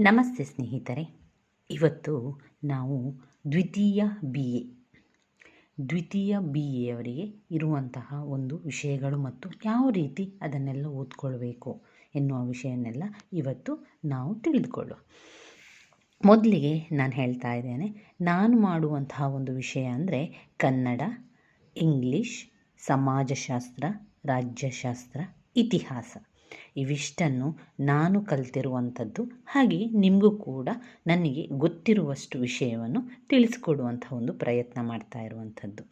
ನಮಸ್ತೆ ಸ್ನೇಹಿತರೆ. ಇವತ್ತು ನಾವು ದ್ವಿತೀಯ ಬಿ ಎ. ದ್ವಿತೀಯ ಬಿ ಎಯವರಿಗೆ ಇರುವಂತಹ ಒಂದು ವಿಷಯಗಳು ಮತ್ತು ಯಾವ ರೀತಿ ಅದನ್ನೆಲ್ಲ ಓದ್ಕೊಳ್ಬೇಕು ಎನ್ನುವ ವಿಷಯನ್ನೆಲ್ಲ ಇವತ್ತು ನಾವು ತಿಳಿದುಕೊಳ್ಳುವ. ಮೊದಲಿಗೆ ನಾನು ಹೇಳ್ತಾ ಇದ್ದೇನೆ, ನಾನು ಮಾಡುವಂತಹ ಒಂದು ವಿಷಯ ಅಂದರೆ ಕನ್ನಡ, ಇಂಗ್ಲೀಷ್, ಸಮಾಜಶಾಸ್ತ್ರ, ರಾಜ್ಯಶಾಸ್ತ್ರ, ಇತಿಹಾಸ. ಇವಿಷ್ಟನ್ನು ನಾನು ಕಲಿತಿರುವಂಥದ್ದು ಹಾಗೆ ನಿಮಗೂ ಕೂಡ ನನಗೆ ಗೊತ್ತಿರುವಷ್ಟು ವಿಷಯವನ್ನು ತಿಳಿಸ್ಕೊಡುವಂಥ ಒಂದು ಪ್ರಯತ್ನ ಮಾಡ್ತಾ ಇರುವಂಥದ್ದು.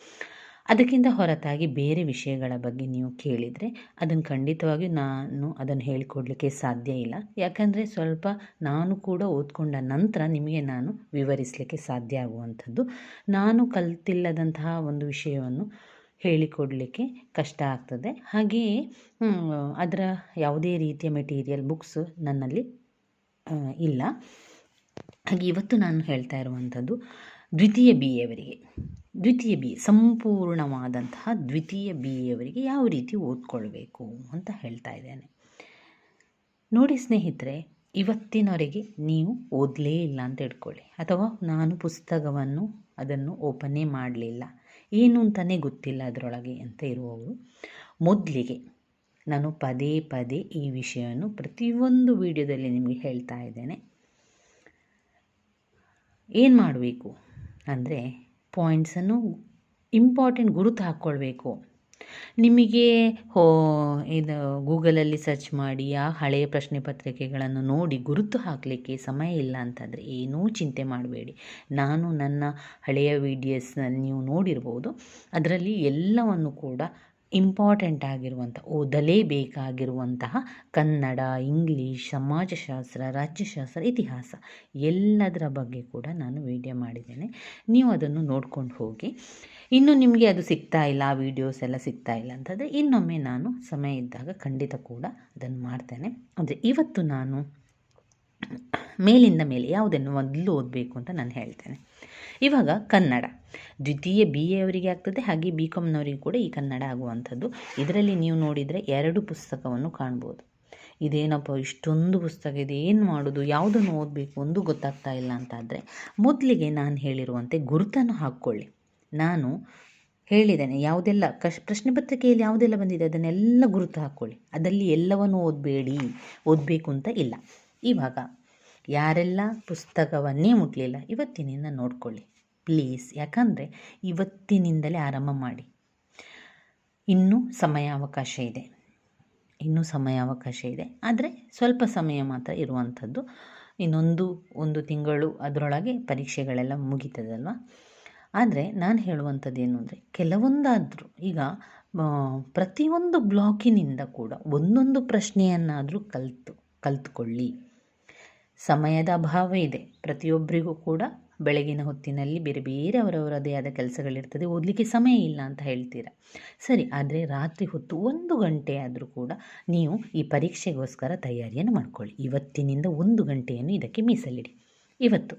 ಅದಕ್ಕಿಂತ ಹೊರತಾಗಿ ಬೇರೆ ವಿಷಯಗಳ ಬಗ್ಗೆ ನೀವು ಕೇಳಿದರೆ ಅದನ್ನು ಖಂಡಿತವಾಗಿ ನಾನು ಅದನ್ನು ಹೇಳಿಕೊಡ್ಲಿಕ್ಕೆ ಸಾಧ್ಯ ಇಲ್ಲ. ಯಾಕಂದರೆ ಸ್ವಲ್ಪ ನಾನು ಕೂಡ ಓದ್ಕೊಂಡ ನಂತರ ನಿಮಗೆ ನಾನು ವಿವರಿಸಲಿಕ್ಕೆ ಸಾಧ್ಯ ಆಗುವಂಥದ್ದು. ನಾನು ಕಲ್ತಿಲ್ಲದಂತಹ ಒಂದು ವಿಷಯವನ್ನು ಹೇಳಿಕೊಡಲಿಕ್ಕೆ ಕಷ್ಟ ಆಗ್ತದೆ. ಹಾಗೆಯೇ ಅದರ ಯಾವುದೇ ರೀತಿಯ ಮೆಟೀರಿಯಲ್ ಬುಕ್ಸ್ ನನ್ನಲ್ಲಿ ಇಲ್ಲ. ಹಾಗೆ ಇವತ್ತು ನಾನು ಹೇಳ್ತಾ ಇರುವಂಥದ್ದು ದ್ವಿತೀಯ ಬಿ ಎವರಿಗೆ ದ್ವಿತೀಯ ಬಿ ಸಂಪೂರ್ಣವಾದಂತಹ ದ್ವಿತೀಯ ಬಿ ಎವರಿಗೆ ಯಾವ ರೀತಿ ಓದ್ಕೊಳ್ಬೇಕು ಅಂತ ಹೇಳ್ತಾ ಇದ್ದೇನೆ. ನೋಡಿ ಸ್ನೇಹಿತರೆ, ಇವತ್ತಿನವರೆಗೆ ನೀವು ಓದಲೇ ಇಲ್ಲ ಅಂತ ಇಟ್ಕೊಳ್ಳಿ ಅಥವಾ ನಾನು ಪುಸ್ತಕವನ್ನು ಅದನ್ನು ಓಪನ್ನೇ ಮಾಡಲಿಲ್ಲ. ಏನು ಅಂತಲೇ ಗೊತ್ತಿಲ್ಲ ಅದರೊಳಗೆ ಅಂತ ಇರುವವರು. ಮೊದಲಿಗೆ ನಾನು ಪದೇ ಪದೇ ಈ ವಿಷಯವನ್ನು ಪ್ರತಿಯೊಂದು ವಿಡಿಯೋದಲ್ಲಿ ನಿಮಗೆ ಹೇಳ್ತಾ ಇದ್ದೇನೆ. ಏನು ಮಾಡಬೇಕು? ಅಂದರೆ ಪಾಯಿಂಟ್ಸನ್ನು ಇಂಪಾರ್ಟೆಂಟ್ ಗುರುತು ಹಾಕ್ಕೊಳ್ಬೇಕು. ನಿಮಗೆ ಹೋ, ಇದು ಗೂಗಲಲ್ಲಿ ಸರ್ಚ್ ಮಾಡಿ ಆ ಹಳೆಯ ಪ್ರಶ್ನೆ ಪತ್ರಿಕೆಗಳನ್ನು ನೋಡಿ ಗುರುತು ಹಾಕಲಿಕ್ಕೆ ಸಮಯ ಇಲ್ಲ ಅಂತಂದರೆ ಏನೂ ಚಿಂತೆ ಮಾಡಬೇಡಿ. ನಾನು ನನ್ನ ಹಳೆಯ ವಿಡಿಯೋಸ್ನ ನೀವು ನೋಡಿರ್ಬೋದು. ಅದರಲ್ಲಿ ಎಲ್ಲವನ್ನು ಕೂಡ ಇಂಪಾರ್ಟೆಂಟ್ ಆಗಿರುವಂಥ, ಓದಲೇಬೇಕಾಗಿರುವಂತಹ ಕನ್ನಡ, ಇಂಗ್ಲೀಷ್, ಸಮಾಜಶಾಸ್ತ್ರ, ರಾಜ್ಯಶಾಸ್ತ್ರ, ಇತಿಹಾಸ ಎಲ್ಲದರ ಬಗ್ಗೆ ಕೂಡ ನಾನು ವಿಡಿಯೋ ಮಾಡಿದ್ದೇನೆ. ನೀವು ಅದನ್ನು ನೋಡ್ಕೊಂಡು ಹೋಗಿ. ಇನ್ನು ನಿಮಗೆ ಅದು ಸಿಗ್ತಾ ಇಲ್ಲ ಆ ವೀಡಿಯೋಸ್ ಎಲ್ಲ ಸಿಗ್ತಾ ಇಲ್ಲ ಅಂತಂದರೆ ಇನ್ನೊಮ್ಮೆ ನಾನು ಸಮಯ ಇದ್ದಾಗ ಖಂಡಿತ ಕೂಡ ಅದನ್ನು ಮಾಡ್ತೇನೆ. ಅಂದರೆ ಇವತ್ತು ನಾನು ಮೇಲಿಂದ ಮೇಲೆ ಯಾವುದನ್ನು ಮೊದಲು ಓದಬೇಕು ಅಂತ ನಾನು ಹೇಳ್ತೇನೆ. ಇವಾಗ ಕನ್ನಡ. ದ್ವಿತೀಯ ಬಿ ಎ ಅವರಿಗೆ ಆಗ್ತದೆ, ಹಾಗೆ ಬಿ ಕಾಮ್ನವರಿಗೆ ಕೂಡ ಈ ಕನ್ನಡ ಆಗುವಂಥದ್ದು. ಇದರಲ್ಲಿ ನೀವು ನೋಡಿದರೆ ಎರಡು ಪುಸ್ತಕವನ್ನು ಕಾಣ್ಬೋದು. ಇದೇನಪ್ಪ, ಇಷ್ಟೊಂದು ಪುಸ್ತಕ ಇದೆ, ಏನು ಮಾಡೋದು, ಯಾವುದನ್ನು ಓದಬೇಕು ಒಂದು ಗೊತ್ತಾಗ್ತಾ ಇಲ್ಲ ಅಂತಾದರೆ ಮೊದಲಿಗೆ ನಾನು ಹೇಳಿರುವಂತೆ ಗುರುತನ್ನು ಹಾಕ್ಕೊಳ್ಳಿ. ನಾನು ಹೇಳಿದ್ದೇನೆ, ಯಾವುದೆಲ್ಲ ಕಶ್, ಪ್ರಶ್ನೆ ಪತ್ರಿಕೆಯಲ್ಲಿ ಯಾವುದೆಲ್ಲ ಬಂದಿದೆ ಅದನ್ನೆಲ್ಲ ಗುರುತು ಹಾಕ್ಕೊಳ್ಳಿ. ಅದರಲ್ಲಿ ಎಲ್ಲವನ್ನು ಓದಬೇಡಿ, ಓದಬೇಕು ಅಂತ ಇಲ್ಲ. ಇವಾಗ ಯಾರೆಲ್ಲ ಪುಸ್ತಕವನ್ನೇ ಮುಟ್ಟಲಿಲ್ಲ ಇವತ್ತಿನಿಂದ ನೋಡ್ಕೊಳ್ಳಿ. ಪ್ಲೀಸ್, ಯಾಕಂದರೆ ಇವತ್ತಿನಿಂದಲೇ ಆರಂಭ ಮಾಡಿ. ಇನ್ನೂ ಸಮಯಾವಕಾಶ ಇದೆ. ಇನ್ನೂ ಸಮಯಾವಕಾಶ ಇದೆ. ಆದರೆ ಸ್ವಲ್ಪ ಸಮಯ ಮಾತ್ರ ಇರುವಂಥದ್ದು. ಇನ್ನೊಂದು, ಒಂದು ತಿಂಗಳು ಅದರೊಳಗೆ ಪರೀಕ್ಷೆಗಳೆಲ್ಲ ಮುಗೀತದಲ್ವ? ಆದರೆ ನಾನು ಹೇಳುವಂಥದ್ದು ಏನು ಅಂದರೆ ಕೆಲವೊಂದಾದರೂ ಈಗ ಪ್ರತಿಯೊಂದು ಬ್ಲಾಕಿನಿಂದ ಕೂಡ ಒಂದೊಂದು ಪ್ರಶ್ನೆಯನ್ನಾದರೂ ಕಲಿತು, ಕಲಿತ್ಕೊಳ್ಳಿ. ಸಮಯದ ಅಭಾವ ಇದೆ. ಪ್ರತಿಯೊಬ್ಬರಿಗೂ ಕೂಡ ಬೆಳಗಿನ ಹೊತ್ತಿನಲ್ಲಿ ಬೇರೆ ಬೇರೆ ಅವರವರದೇ ಆದ ಕೆಲಸಗಳಿರ್ತದೆ. ಓದಲಿಕ್ಕೆ ಸಮಯ ಇಲ್ಲ ಅಂತ ಹೇಳ್ತೀರ? ಸರಿ, ಆದರೆ ರಾತ್ರಿ ಹೊತ್ತು ಒಂದು ಗಂಟೆ ಆದರೂ ಕೂಡ ನೀವು ಈ ಪರೀಕ್ಷೆಗೋಸ್ಕರ ತಯಾರಿಯನ್ನು ಮಾಡ್ಕೊಳ್ಳಿ. ಇವತ್ತಿನಿಂದ ಒಂದು ಗಂಟೆಯನ್ನು ಇದಕ್ಕೆ ಮೀಸಲಿಡಿ. ಇವತ್ತು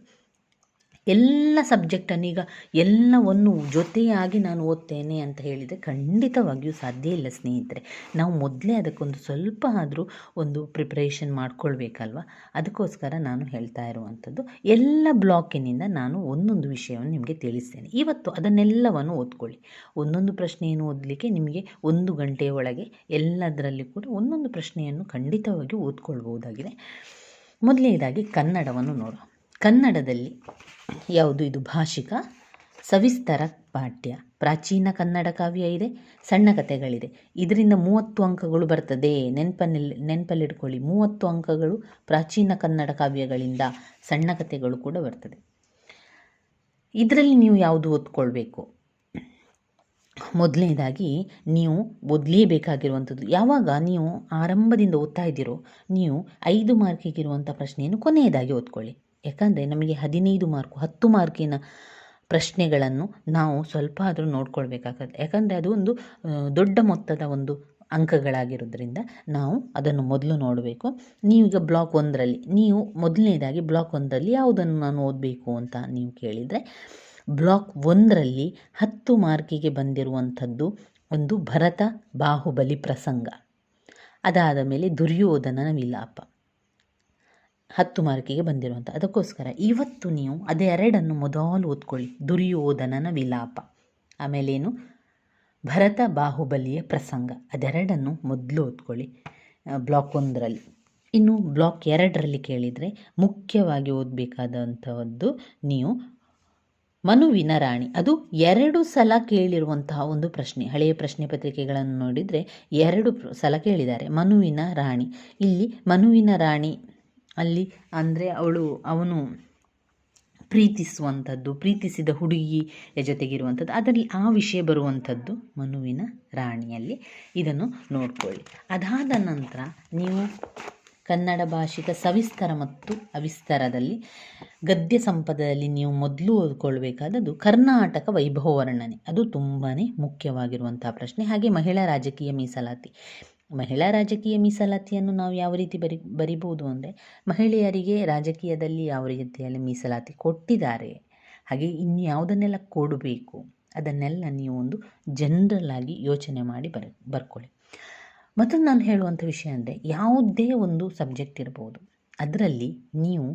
ಎಲ್ಲ ಸಬ್ಜೆಕ್ಟನ್ನು ಈಗ ಎಲ್ಲವನ್ನು ಜೊತೆಯಾಗಿ ನಾನು ಓದ್ತೇನೆ ಅಂತ ಹೇಳಿದರೆ ಖಂಡಿತವಾಗಿಯೂ ಸಾಧ್ಯ ಇಲ್ಲ ಸ್ನೇಹಿತರೆ. ನಾವು ಮೊದಲೇ ಅದಕ್ಕೊಂದು ಸ್ವಲ್ಪ ಆದರೂ ಒಂದು ಪ್ರಿಪ್ರೇಷನ್ ಮಾಡ್ಕೊಳ್ಬೇಕಲ್ವ? ಅದಕ್ಕೋಸ್ಕರ ನಾನು ಹೇಳ್ತಾ ಇರುವಂಥದ್ದು, ಎಲ್ಲ ಬ್ಲಾಕಿನಿಂದ ನಾನು ಒಂದೊಂದು ವಿಷಯವನ್ನು ನಿಮಗೆ ತಿಳಿಸ್ತೇನೆ. ಇವತ್ತು ಅದನ್ನೆಲ್ಲವನ್ನು ಓದ್ಕೊಳ್ಳಿ. ಒಂದೊಂದು ಪ್ರಶ್ನೆಯನ್ನು ಓದಲಿಕ್ಕೆ ನಿಮಗೆ ಒಂದು ಗಂಟೆಯ ಒಳಗೆ ಎಲ್ಲದರಲ್ಲಿ ಕೂಡ ಒಂದೊಂದು ಪ್ರಶ್ನೆಯನ್ನು ಖಂಡಿತವಾಗಿ ಓದ್ಕೊಳ್ಬಹುದಾಗಿದೆ. ಮೊದಲನೇದಾಗಿ ಕನ್ನಡವನ್ನು ನೋಡುವ. ಕನ್ನಡದಲ್ಲಿ ಯಾವುದು ಇದು? ಭಾಷಿಕ, ಸವಿಸ್ತರ ಪಾಠ್ಯ. ಪ್ರಾಚೀನ ಕನ್ನಡ ಕಾವ್ಯ ಇದೆ, ಸಣ್ಣ ಕಥೆಗಳಿದೆ. ಇದರಿಂದ ಮೂವತ್ತು ಅಂಕಗಳು ಬರ್ತದೆ. ನೆನಪಲ್ಲಿ ನೆನಪಲ್ಲಿಟ್ಕೊಳ್ಳಿ ಮೂವತ್ತು ಅಂಕಗಳು ಪ್ರಾಚೀನ ಕನ್ನಡ ಕಾವ್ಯಗಳಿಂದ ಸಣ್ಣ ಕಥೆಗಳು ಕೂಡ ಬರ್ತದೆ. ಇದರಲ್ಲಿ ನೀವು ಯಾವುದು ಓದ್ಕೊಳ್ಬೇಕು? ಮೊದಲನೇದಾಗಿ, ನೀವು ಓದಲೇಬೇಕಾಗಿರುವಂಥದ್ದು. ಯಾವಾಗ ನೀವು ಆರಂಭದಿಂದ ಓದ್ತಾ ಇದ್ದೀರೋ, ನೀವು ಐದು ಮಾರ್ಕಿಗಿರುವಂಥ ಪ್ರಶ್ನೆಯನ್ನು ಕೊನೆಯದಾಗಿ ಓದ್ಕೊಳ್ಳಿ. ಯಾಕಂದರೆ ನಮಗೆ ಹದಿನೈದು ಮಾರ್ಕು, ಹತ್ತು ಮಾರ್ಕಿನ ಪ್ರಶ್ನೆಗಳನ್ನು ನಾವು ಸ್ವಲ್ಪ ಆದರೂ ನೋಡ್ಕೊಳ್ಬೇಕಾಗತ್ತೆ. ಯಾಕಂದರೆ ಅದು ಒಂದು ದೊಡ್ಡ ಮೊತ್ತದ ಒಂದು ಅಂಕಗಳಾಗಿರೋದ್ರಿಂದ ನಾವು ಅದನ್ನು ಮೊದಲು ನೋಡಬೇಕು. ನೀವೀಗ ಬ್ಲಾಕ್ ಒಂದರಲ್ಲಿ, ನೀವು ಮೊದಲನೇದಾಗಿ ಬ್ಲಾಕ್ ಒಂದರಲ್ಲಿ ಯಾವುದನ್ನು ನಾನು ಓದಬೇಕು ಅಂತ ನೀವು ಕೇಳಿದರೆ, ಬ್ಲಾಕ್ ಒಂದರಲ್ಲಿ ಹತ್ತು ಮಾರ್ಕಿಗೆ ಬಂದಿರುವಂಥದ್ದು ಒಂದು ಭರತ ಬಾಹುಬಲಿ ಪ್ರಸಂಗ. ಅದಾದ ಮೇಲೆ ದುರ್ಯೋಧನನ ವಿಲಾಪ. ಹತ್ತು ಮಾರ್ಕಿಗೆ ಬಂದಿರುವಂಥ ಅದಕ್ಕೋಸ್ಕರ ಇವತ್ತು ನೀವು ಅದೆರಡನ್ನು ಮೊದಲು ಓದ್ಕೊಳ್ಳಿ. ದುರ್ಯೋಧನನ ವಿಲಾಪ. ಆಮೇಲೇನು? ಭರತ ಬಾಹುಬಲಿಯ ಪ್ರಸಂಗ. ಅದೆರಡನ್ನು ಮೊದಲು ಓದ್ಕೊಳ್ಳಿ. ಬ್ಲಾಕ್ ಒಂದರಲ್ಲಿ. ಇನ್ನು ಬ್ಲಾಕ್ ಎರಡರಲ್ಲಿ ಕೇಳಿದರೆ ಮುಖ್ಯವಾಗಿ ಓದಬೇಕಾದಂಥದ್ದು ನೀವು ಮನುವಿನ ರಾಣಿ. ಅದು ಎರಡು ಸಲ ಕೇಳಿರುವಂತಹ ಒಂದು ಪ್ರಶ್ನೆ. ಹಳೆಯ ಪ್ರಶ್ನೆ ಪತ್ರಿಕೆಗಳನ್ನು ನೋಡಿದರೆ ಎರಡು ಸಲ ಕೇಳಿದ್ದಾರೆ. ಮನುವಿನ ರಾಣಿ. ಇಲ್ಲಿ ಮನುವಿನ ರಾಣಿ ಅಲ್ಲಿ ಅಂದರೆ ಅವಳು, ಅವನು ಪ್ರೀತಿಸುವಂಥದ್ದು, ಪ್ರೀತಿಸಿದ ಹುಡುಗಿಯ ಜೊತೆಗಿರುವಂಥದ್ದು. ಅದರಲ್ಲಿ ಆ ವಿಷಯ ಬರುವಂಥದ್ದು ಮನುವಿನ ರಾಣಿಯಲ್ಲಿ. ಇದನ್ನು ನೋಡ್ಕೊಳ್ಳಿ. ಅದಾದ ನಂತರ ನೀವು ಕನ್ನಡ ಭಾಷಿಕ ಸವಿಸ್ತರ ಮತ್ತು ಅವಿಸ್ತರದಲ್ಲಿ ಗದ್ಯ ಸಂಪದದಲ್ಲಿ ನೀವು ಮೊದಲು ಓದ್ಕೊಳ್ಬೇಕಾದದ್ದು ಕರ್ನಾಟಕ ವೈಭವ ವರ್ಣನೆ ಅದು ತುಂಬಾ ಮುಖ್ಯವಾಗಿರುವಂಥ ಪ್ರಶ್ನೆ. ಹಾಗೆ ಮಹಿಳಾ ರಾಜಕೀಯ ಮೀಸಲಾತಿ. ಮಹಿಳಾ ರಾಜಕೀಯ ಮೀಸಲಾತಿಯನ್ನು ನಾವು ಯಾವ ರೀತಿ ಬರಿ ಬರಿಬೋದು ಅಂದರೆ ಮಹಿಳೆಯರಿಗೆ ರಾಜಕೀಯದಲ್ಲಿ ಯಾವ ರೀತಿಯಲ್ಲಿ ಮೀಸಲಾತಿ ಕೊಟ್ಟಿದ್ದಾರೆ, ಹಾಗೆ ಇನ್ಯಾವುದನ್ನೆಲ್ಲ ಕೊಡಬೇಕು, ಅದನ್ನೆಲ್ಲ ನೀವು ಒಂದು ಜನರಲ್ ಆಗಿ ಯೋಚನೆ ಮಾಡಿ ಬರ್, ಬರ್ಕೊಳ್ಳಿ. ಮತ್ತೊಂದು ನಾನು ಹೇಳುವಂಥ ವಿಷಯ ಅಂದರೆ ಯಾವುದೇ ಒಂದು ಸಬ್ಜೆಕ್ಟ್ ಇರ್ಬೋದು, ಅದರಲ್ಲಿ ನೀವು